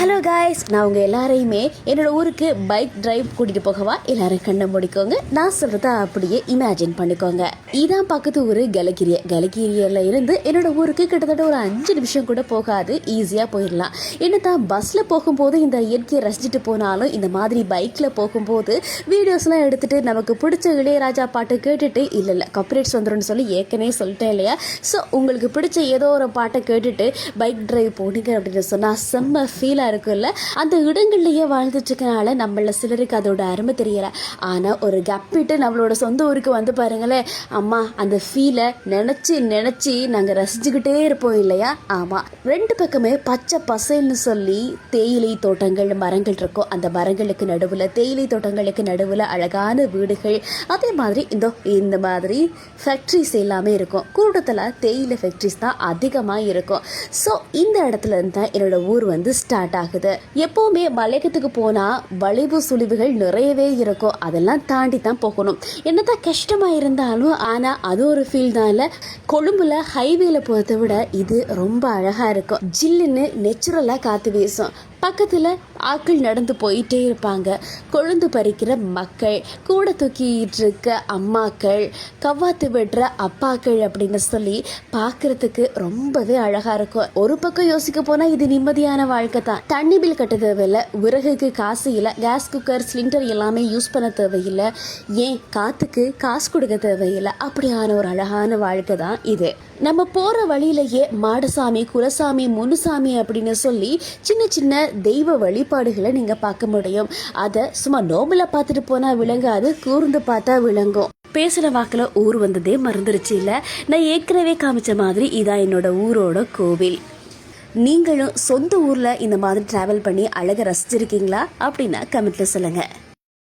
Hello guys நான் உங்கள் எல்லாரையுமே என்னோடய ஊருக்கு பைக் டிரைவ் கூட்டிகிட்டு போகவா? எல்லாரும் கண்ணை முடிக்கோங்க. நான் சொல்கிறத அப்படியே இமேஜின் பண்ணிக்கோங்க. இதான் பக்கத்து ஊர் கலகிரிய கலகிரியில் இருந்து என்னோடய ஊருக்கு கிட்டத்தட்ட ஒரு அஞ்சு நிமிஷம் கூட போகாது. ஈஸியாக போயிடலாம். என்ன தான் பஸ்ஸில் போகும்போது இந்த இயற்கையை ரசிச்சுட்டு போனாலும் இந்த மாதிரி பைக்கில் போகும்போது வீடியோஸ்லாம் எடுத்துகிட்டு நமக்கு பிடிச்ச இளையராஜா பாட்டு கேட்டுட்டு இல்லை இல்லை கப்ரேட்ஸ் வந்துடும் சொல்லி ஏற்கனவே சொல்லிட்டேன் இல்லையா? ஸோ உங்களுக்கு பிடிச்ச ஏதோ ஒரு பாட்டை கேட்டுட்டு பைக் டிரைவ் போனீங்க அப்படின்னு சொன்னால் செம்ம ஃபீலாக இருக்கும்ல அந்த இடங்கள்லையே வாழ்ந்துட்டுருக்கனால நம்மள சிலருக்கு அதோட அருமை தெரியல. ஆனால் ஒரு கப்பிட்டு நம்மளோட சொந்த ஊருக்கு வந்து பாருங்களேன். அம்மா அந்த ஃபீலை நினச்சி நினச்சி நாங்கள் ரசிச்சுக்கிட்டே இருப்போம் இல்லையா? ஆமாம் ரெண்டு பக்கமே பச்சை பசைன்னு சொல்லி தேயிலை தோட்டங்கள் மரங்கள் இருக்கும். அந்த மரங்களுக்கு நடுவில் தேயிலை தோட்டங்களுக்கு நடுவில் அழகான வீடுகள். அதே மாதிரி இந்த இந்த மாதிரி ஃபேக்ட்ரிஸ் எல்லாமே இருக்கும். கூட்டத்தில் தேயிலை ஃபேக்ட்ரிஸ் தான் அதிகமாக இருக்கும். ஸோ இந்த இடத்துல இருந்து தான் என்னோடய ஊர் வந்து ஸ்டார்ட் ஆகுது எப்போவுமே மலையகத்துக்கு போனால் வளைவு சுழிவுகள் நிறையவே இருக்கும். அதெல்லாம் தாண்டி தான் போகணும். என்னதான் கஷ்டமாக இருந்தாலும் ஆனால் அது ஒரு ஃபீல் தான் இல்லை. கொழும்புல ஹைவேல போகிறத விட இது ரொம்ப அழகாக இருக்கும். ஜில்லுன்னு நெச்சுரலாக காற்று வீசும். பக்கத்தில் ஆக்கள் நடந்து போயிட்டே இருப்பாங்க. கொழுந்து பறிக்கிற மக்கள் கூட தூக்கிட்டு இருக்க அம்மாக்கள் கவ்வாத்து விடுற அப்பாக்கள் அப்படின்னு சொல்லி பார்க்கறதுக்கு ரொம்பவே அழகாக இருக்கும். ஒரு பக்கம் யோசிக்க போனால் இது நிம்மதியான வாழ்க்கை தான். தண்ணி பில் கட்ட தேவையில்லை விறகுக்கு காசு இல்லை கேஸ் குக்கர் சிலிண்டர் எல்லாமே யூஸ் பண்ண தேவையில்லை ஏன் காற்றுக்கு காசு கொடுக்க தேவையில்லை? அப்படியான ஒரு அழகான வாழ்க்கை தான் இது. நம்ம போகிற வழியிலேயே மாடசாமி குலசாமி முனுசாமி அப்படின்னு சொல்லி சின்ன சின்ன தெய்வ வழிபாடுகளை நீங்கள் பார்க்க முடியும். அதை சும்மா நோபலாக பார்த்துட்டு போனால் விளங்காது கூர்ந்து பார்த்தா விளங்கும். பேசுகிற வாக்கில் ஊர் வந்ததே மறந்துருச்சு இல்லை? நான் ஏற்கனவே காமிச்ச மாதிரி இதான் என்னோட ஊரோட கோவில். நீங்களும் சொந்த ஊரில் இந்த மாதிரி ட்ராவல் பண்ணி அழகை ரசிச்சிருக்கீங்களா? அப்படின்னா கமெண்ட்டில் சொல்லுங்கள்